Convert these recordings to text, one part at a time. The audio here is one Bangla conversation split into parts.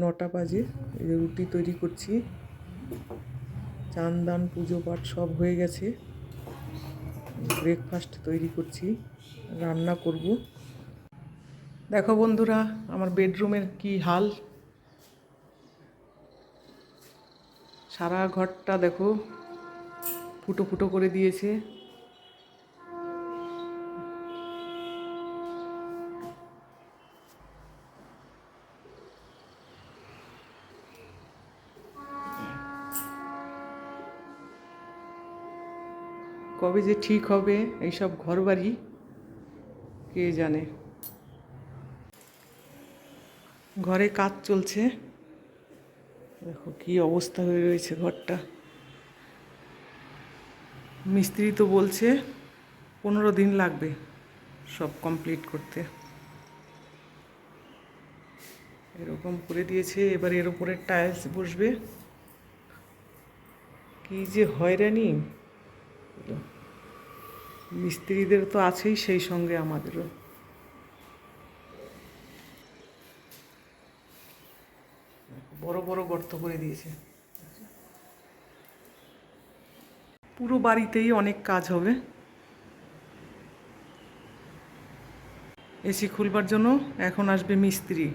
নটা বাজে রুটি তৈরি করছি। চান দান পুজো পাঠ সব হয়ে গেছে। ব্রেকফাস্ট তৈরি করছি, রান্না করব। দেখো বন্ধুরা, আমার বেডরুমের কি হাল? সারা ঘরটা দেখো, ফুটো ফুটো করে দিয়েছে। কবে যে ঠিক হবে, এইসব ঘর বাড়ি কে জানে? ঘরে কাজ চলছে। দেখো কি অবস্থা হয়ে রয়েছে ঘরটা। মিস্ত্রি তো বলছে পনেরো দিন লাগবে সব কমপ্লিট করতে। এরকম করে দিয়েছে, এবার এর উপরে টাইলস বসবে। কি যে হয়রানি। মিস্ত্রিদের তো আছেই সেই সঙ্গে আমাদেরও। বড় বড় গর্ত করে দিয়েছে। পুরো বাড়িতেই অনেক কাজ হবে। এসি খুলবার জন্য এখন আসবে মিস্ত্রি।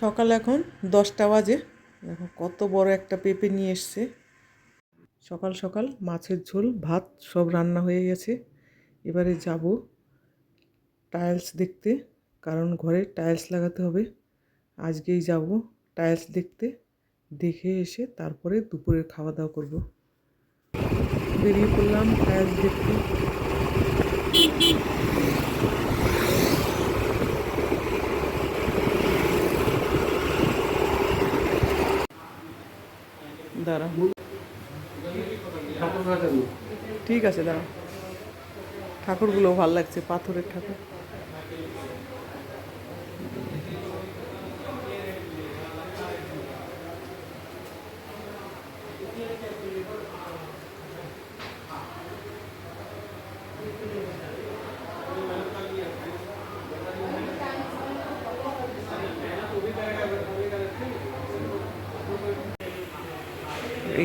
সকাল এখন দশটা বাজে। দেখো কত বড় একটা পেঁপে নিয়ে এসছে। সকাল সকাল মাছের ঝোল, ভাত সব রান্না হয়ে গেছে। এবারে যাব টাইলস দেখতে, কারণ ঘরে টাইলস লাগাতে হবে। আজকেই যাব টাইলস দেখতে, দেখে এসে তারপরে দুপুরের খাওয়া দাওয়া করব। বেরিয়ে পড়লাম টাইলস দেখতে। দাঁড়া। ঠিক আছে দাঁড়া। ঠাকুরগুলো ভালো লাগছে পাথরের ঠাকুর।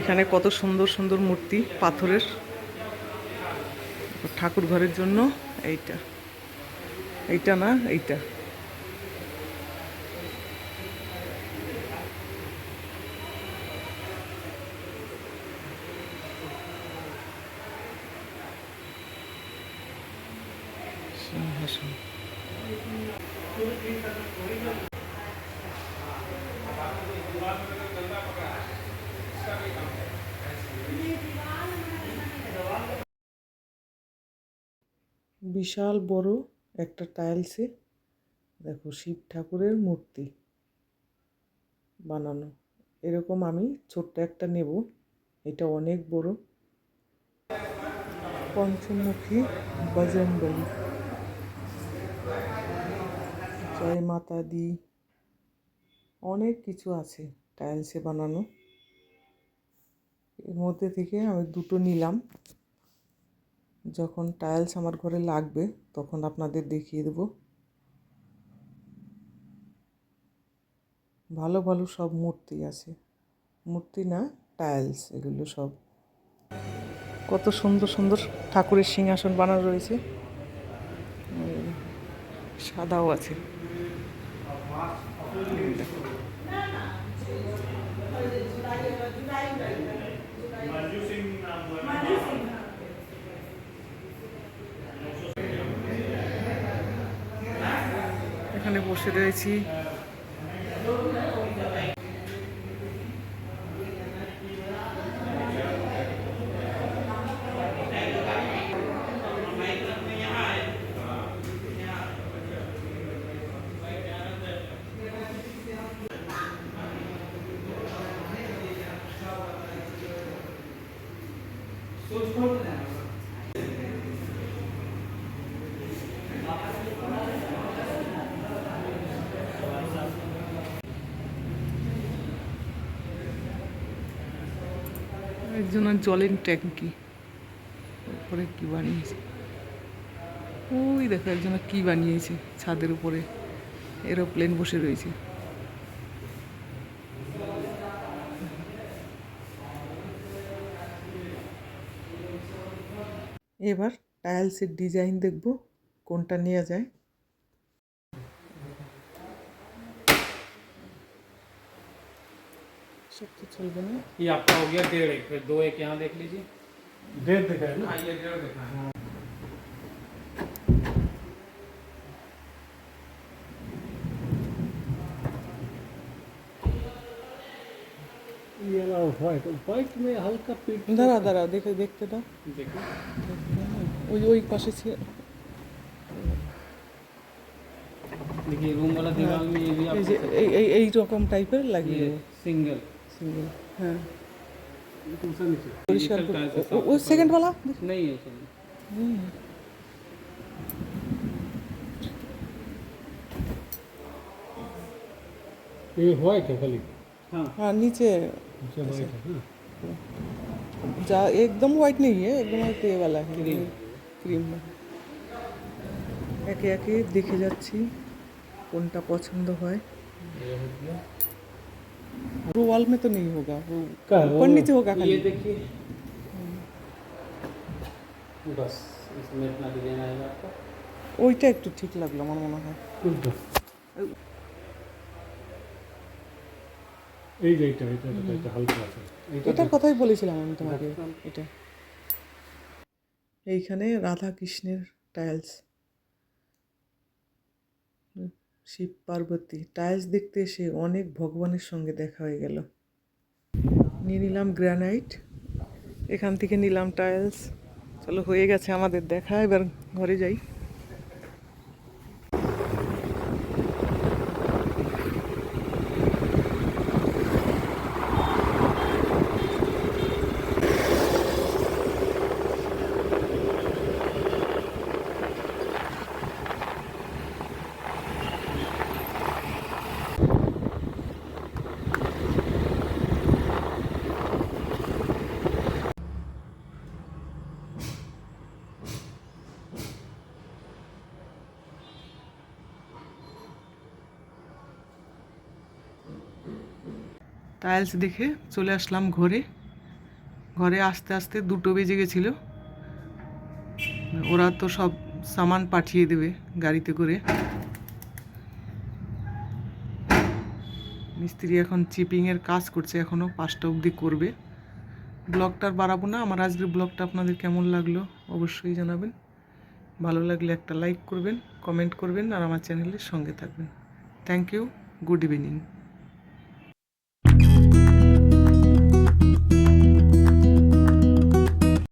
এখানে কত সুন্দর সুন্দর মূর্তি পাথরের। ঠাকুর ঘরের জন্য এইটা। এইটা না এইটা। সিংহাসন। বিশাল বড় একটা টাইলসে দেখো শিব ঠাকুরের মূর্তি বানানো। এরকম আমি ছোট্ট একটা নেব, এটা অনেক বড়। পঞ্চমুখী বজরংবলী জয় মাতা দি অনেক কিছু আছে টাইলসে বানানো। এর মধ্যে থেকে আমি দুটো নিলাম। যখন টাইলস আমার ঘরে লাগবে, তখন আপনাদের দেখিয়ে দেব। ভালো ভালো সব মূর্তি আছে। মূর্তি না টাইলস এগুলো সব। কত সুন্দর সুন্দর ঠাকুরের সিংহাসন বানানো রয়েছে। সাদাও আছে। দেখো। এখানে বসে রয়েছি। So it's একজনের জলের ট্যাঙ্কি। উপরে কি বানিয়েছে? ওই দেখো একজনের কি বানিয়েছে ছাদের উপরে। এরোপ্লেন বসে রয়েছে। এবার টাইলসের ডিজাইন দেখব, কোনটা নেওয়া যায়। সব তো চলবে না ये आपका हो गया डेढ़ एक फिर दो एक यहाँ देख लीजिए डेढ़ दिखा है ना हाँ ये डेढ़ देखा है ये वाला व्हाइट व्हाइट में हल्का पीट দাঁড়া দাঁড়া দেখে দেখতে দাও देखो ওই ওই পাশে ছিল देखिए रूम वाला दीवार में ये भी এই যে आपको এই এই এই রকম টাইপের লাগিয়ে ये सिंगल সিঙ্গেল হ্যাঁ दूसरा नीचे পরিষ্কার Digital করে- tiles ও- ওই সেকেন্ড वाला नहीं है चलिए ये व्हाइट है खाली हाँ हाँ नीचे नीचे व्हाइट है ना जा एकदम व्हाइट नहीं है एकदम व्हाइट ये वाला है Cream. ক্রিম একে একে দেখে যাচ্ছি কোনটা পছন্দ হয় ये हो गया वो वॉल में तो नहीं होगा वो क्या ऊपर नीचे होगा ये खाली देखिए बस इसमें इतना डिजाइन आएगा आपका ওইটা একটু ঠিক লাগলো আমার মনে হয় कुछ दो এই যে এটা এটা এটা এটা হালকা আছে এটা এটার কথাই বলেছিলাম আমি তোমাকে একদম। এটা এইখানে রাধা কৃষ্ণের টাইলস শিব পার্বতী। টাইলস দেখতে এসে অনেক ভগবানের সঙ্গে দেখা হয়ে গেল। নিয়ে নিলাম গ্রানাইট। এখান থেকে নিলাম টাইলস। চলো হয়ে গেছে আমাদের দেখা, এবার ঘরে যাই। টাইলস দেখে চলে আসলাম ঘরে। ঘরে আস্তে আস্তে দুটো বেজে গেছিল। ওরা তো সব সামান পাঠিয়ে দেবে গাড়িতে করে। মিস্ত্রি এখন চিপিংয়ের কাজ করছে এখনও পাঁচটা অবধি করবে। ব্লগটা আর বাড়াবো না, আমার আজকের ব্লগটা আপনাদের কেমন লাগল অবশ্যই জানাবেন। ভালো লাগলে একটা লাইক করবেন, কমেন্ট করবেন আর আমার চ্যানেলের সঙ্গে থাকবেন। Thank you, good evening.